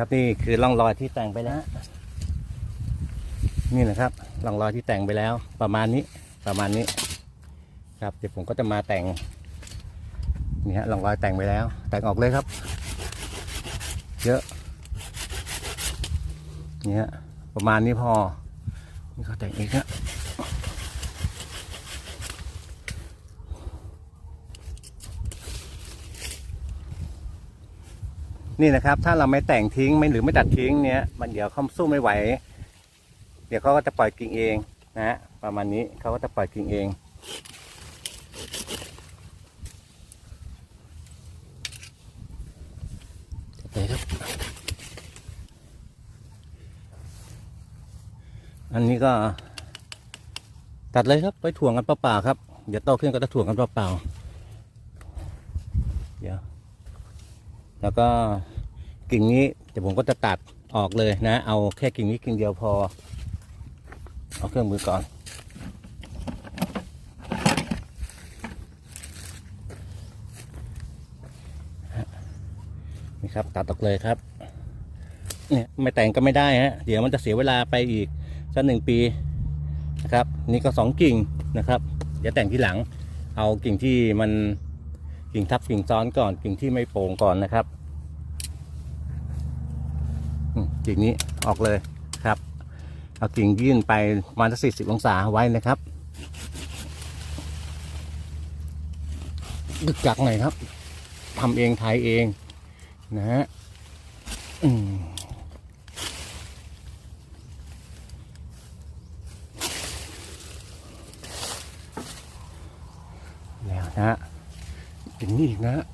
ครับนี่คือร่องรอยที่แต่งไปแล้ว นี่นะครับร่องรอยที่แต่งไปแล้ว ประมาณนี้ประมาณนี้ ครับเดี๋ยวผมก็จะมาแต่งนี่ฮะร่องรอยแต่งไปแล้ว แต่งออกเลยครับ เยอะนี่ฮะประมาณนี้พอนี่เขาแต่งอีกฮะ นี่นะครับ ถ้าเราไม่แต่งทิ้งไม่หรือไม่ตัดทิ้งเนี้ยมันเดี๋ยวเขาสู้ไม่ไหว เดี๋ยวเขาก็จะปล่อยกิ่งเองนะฮะประมาณนี้เขาก็จะปล่อยกิ่งเองไปครับอันนี้ก็ตัดเลยครับไปถ่วงกันเปล่าๆครับ เดี๋ยวโตขึ้นก็จะถ่วงกันเปล่าๆเดี๋ยว แล้วก็กิ่งนี้เดี๋ยวผมก็จะตัดออกเลยนะ เอาแค่กิ่งนี้กิ่งเดียวพอ เอาเครื่องมือก่อน นี่ครับตัดออกเลยครับ เนี่ยไม่แต่งก็ไม่ได้ฮะ เดี๋ยวมันจะเสียเวลาไปอีกสักหนึ่งปีนะครับ นี่ก็สองกิ่งนะครับ เดี๋ยวแต่งที่หลัง เอากิ่งที่มันกิ่งทับกิ่งซ้อนก่อนกิ่งที่ไม่โป่งก่อนนะครับอืม กิ่งนี้ออกเลยครับ เอากิ่งยื่นไปประมาณสักสี่สิบองศาไว้นะครับดึกจักหน่อยครับทำเองไทยเองนะฮะแล้วนะฮะอย่างนี้อีกนะฮะ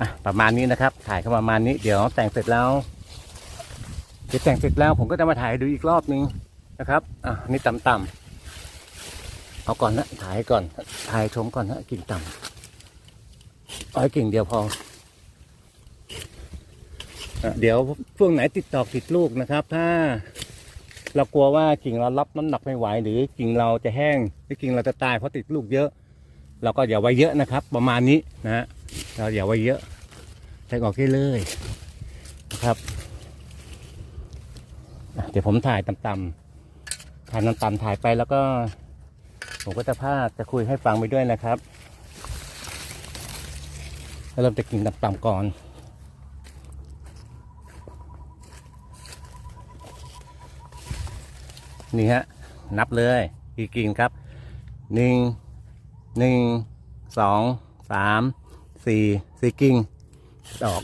อะประมาณนี้นะครับ ถ่ายเข้าประมาณนี้ เดี๋ยวแต่งเสร็จแล้วเดี๋ยวแต่งเสร็จแล้วผมก็จะมาถ่ายดูอีกรอบนึงนะครับ อะนี่ต่ำๆเอาก่อนนะถ่ายก่อน ถ่ายชมก่อนนะกิ่งต่ำเอากิ่งเดียวพออะเดี๋ยวช่วงไหนติดดอกติดลูกนะครับ ถ้าเรากลัวว่ากิ่งเรารับน้ำหนักไม่ไหวหรือกิ่งเราจะแห้งหรือกิ่งเราจะตายเพราะติดลูกเยอะ เราก็อย่าไว้เยอะนะครับ ประมาณนี้นะฮะเราอย่าไว้เยอะแทงออกได้เลยนะครับเดี๋ยวผมถ่ายต่ำๆถ่ายต่ำๆถ่ายไปแล้วก็ ผมก็จะพาจะคุยให้ฟังไปด้วยนะครับแล้วเราจะกินต่ำๆก่อนนี่ฮะนับเลยกี่กิ่งครับหนึ่ง หนึ่งสองสามสี่สี่กิ่งดอก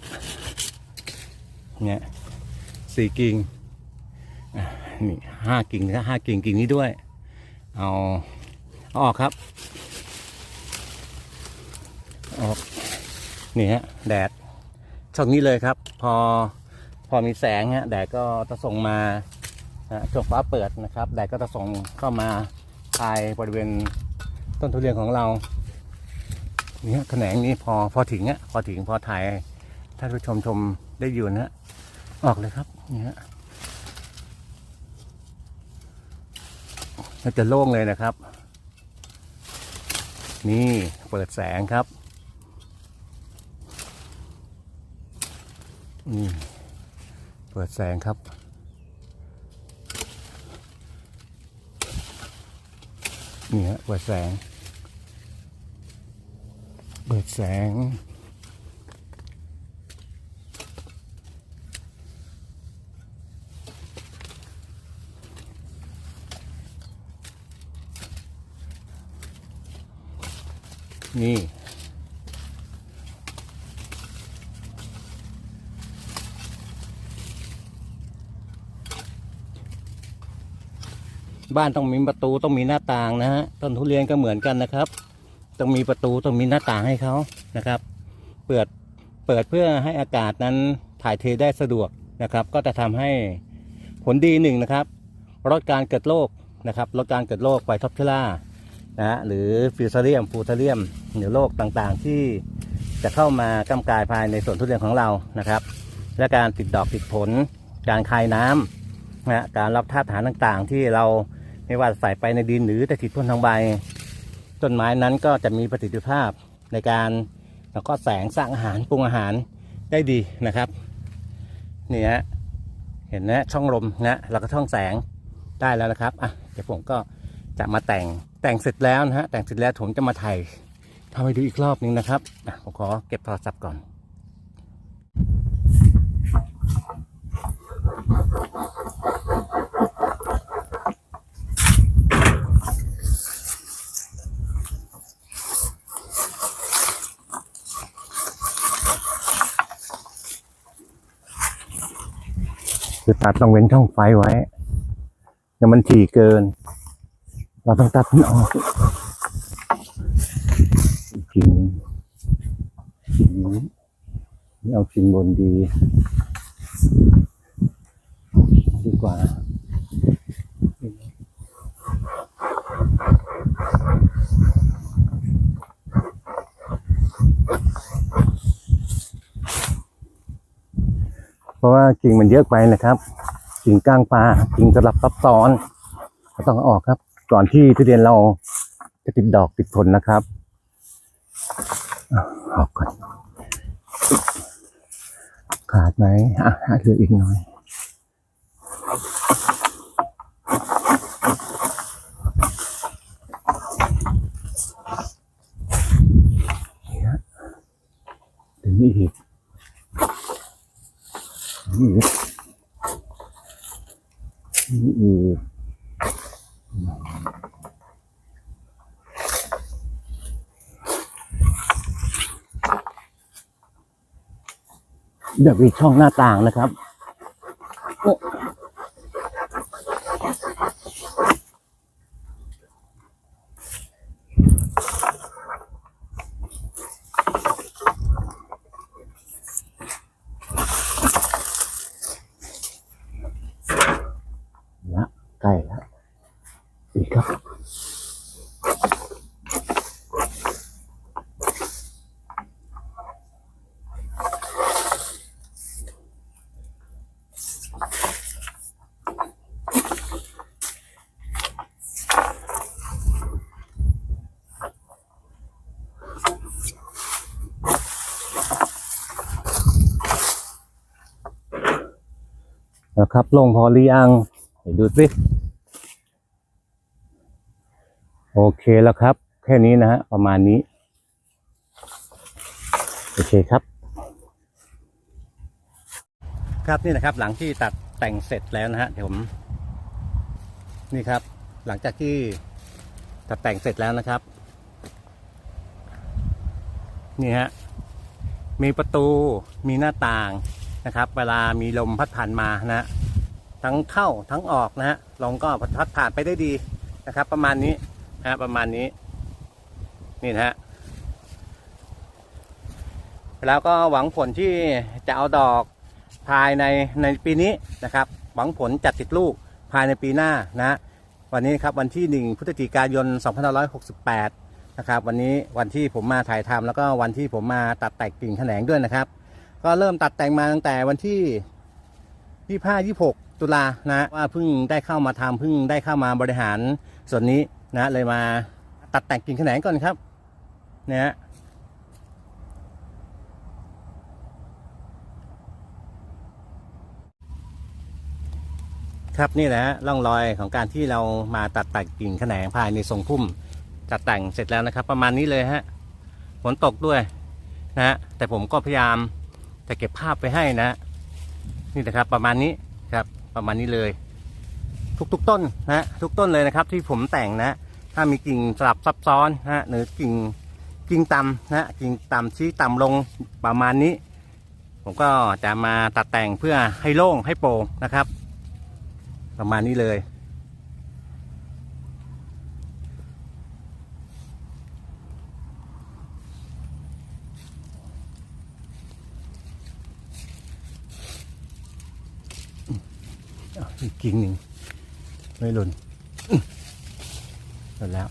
เนี่ยสี่กิ่งนี่ห้ากิ่งนะห้ากิ่งกิ่งนี้ด้วย เอาเอาออกครับ ออกนี่ฮะแดดช่องนี้เลยครับ พอพอมีแสงฮะแดดก็จะส่งมาช่วงฟ้าเปิดนะครับ แดดก็จะส่งเข้ามาภายบริเวณ ต้นทุเรียนของเราเนี่ฮะแขนงนี้พอพอถึงอะพอถึงพอถ่ายท่านผู้ชมชมได้อยู่นะฮะออกเลยครับเนี่ฮะจะโล่งเลยนะครับ นี่เปิดแสงครับนี่เปิดแสงครับ นี่ฮะเปิดแสง เปิดแสง นี่ บ้านต้องมีประตูต้องมีหน้าต่างนะฮะต้นทุเรียนก็เหมือนกันนะครับ ต้องมีประตูต้องมีหน้าต่างให้เขานะครับ เปิดเปิดเพื่อให้อากาศนั้นถ่ายเทได้สะดวกนะครับ ก็จะทำให้ผลดีหนึ่งนะครับลดการเกิดโรคนะครับลดการเกิดโรคไวท็อปเชล่านะฮะหรือฟิวซาเรียมฟูทาเรียมหรือโรคต่างๆ ที่จะเข้ามากำกายภายในสวนทุเรียนของเรานะครับ และการติดดอกติดผล การคายน้ำ นะการรับธาตุอาหารต่างๆ ที่เราไม่ว่าใส่ไปในดินหรือจะติดพ่นทางใบต้นไม้นั้นก็จะมีประสิทธิภาพในการแล้วก็แสงสร้างอาหารปรุงอาหารได้ดีนะครับนี่ฮะเห็นนะช่องลมนะแล้วก็ช่องแสงได้แล้วนะครับอะเดี๋ยวผมก็จะมาแต่งแต่งเสร็จแล้วนะฮะแต่งเสร็จแล้วผมจะมาถ่ายทำให้ดูอีกรอบนึงนะครับผมขอเก็บโทรศัพท์ก่อน คือตัดต้องเว้นช่องไฟไว้เดี๋ยมันถี่เกิน เราต้องตัดมันออกกิ่งกิ่งนี้เอากิ่งบนดีกว่า เพ ราะว่ากิ่งมันเยอะไปนะครับกิ่งก้างปลากิ่งสลับซับซ้อนก็ต้องออกครับ ก่อนที่ทุเรียนเราจะติดดอกติดผลนะครับออกก่อนขาดไหมอะเหลืออีกหน่อยนี่ฮะถึงนี่อีกนี่อีกนี่อีก เดี๋ยวมีช่องหน้าต่างนะครับโอ้ละ ใกล้แล้วอีกครับนะครับลงพอหรือยังเดี๋ยวดูสิ โอเคแล้วครับ แค่นี้นะฮะประมาณนี้ โอเคครับ ครับนี่นะครับ หลังที่ตัดแต่งเสร็จแล้วนะฮะเดี๋ยวผมนี่ครับ หลังจากที่ตัดแต่งเสร็จแล้วนะครับ นี่ฮะมีประตูมีหน้าต่างนะครับ เวลามีลมพัดผ่านมานะฮะทั้งเข้าทั้งออกนะฮะลมก็พัดผ่านไปได้ดีนะครับ ประมาณนี้ นะฮะประมาณนี้ นี่นะฮะแล้วก็หวังผลที่จะเอาดอกภายในในปีนี้นะครับ หวังผลจัดติดลูกภายในปีหน้านะ วันนี้ครับวันที่ 1พฤศจิกายน 2568 นะครับ วันนี้วันที่ผมมาถ่ายทำแล้วก็วันที่ผมมาตัดแต่งกิ่งแขนงด้วยนะครับ ก็เริ่มตัดแต่งมาตั้งแต่วันที่ 25 26 ตุลานะว่าเพิ่งได้เข้ามาทำเพิ่งได้เข้ามาบริหารส่วนนี้ นะเลยมาตัดแต่งกิ่งแขนงก่อนครับนะฮะครับนี่แหละฮะร่องรอยของการที่เรามาตัดแต่งกิ่งแขนงภายในทรงพุ่มตัดแต่งเสร็จแล้วนะครับ ประมาณนี้เลยฮะฝนตกด้วยนะฮะแต่ผมก็พยายามจะเก็บภาพไปให้นะ นี่นะครับประมาณนี้ครับประมาณนี้เลย ทุกๆต้นนะทุกต้นเลยนะครับที่ผมแต่งนะ ถ้ามีกิ่งสลับซับซ้อนนะหรือกิ่งกิ่งต่ำนะกิ่งต่ำชี้ต่ำลงประมาณนี้ ผมก็จะมาตัดแต่งเพื่อให้โล่งให้โปร่งนะครับ ประมาณนี้เลยอีกกิ่งหนึ่งไม่หล่น อื้อหล่นแล้ว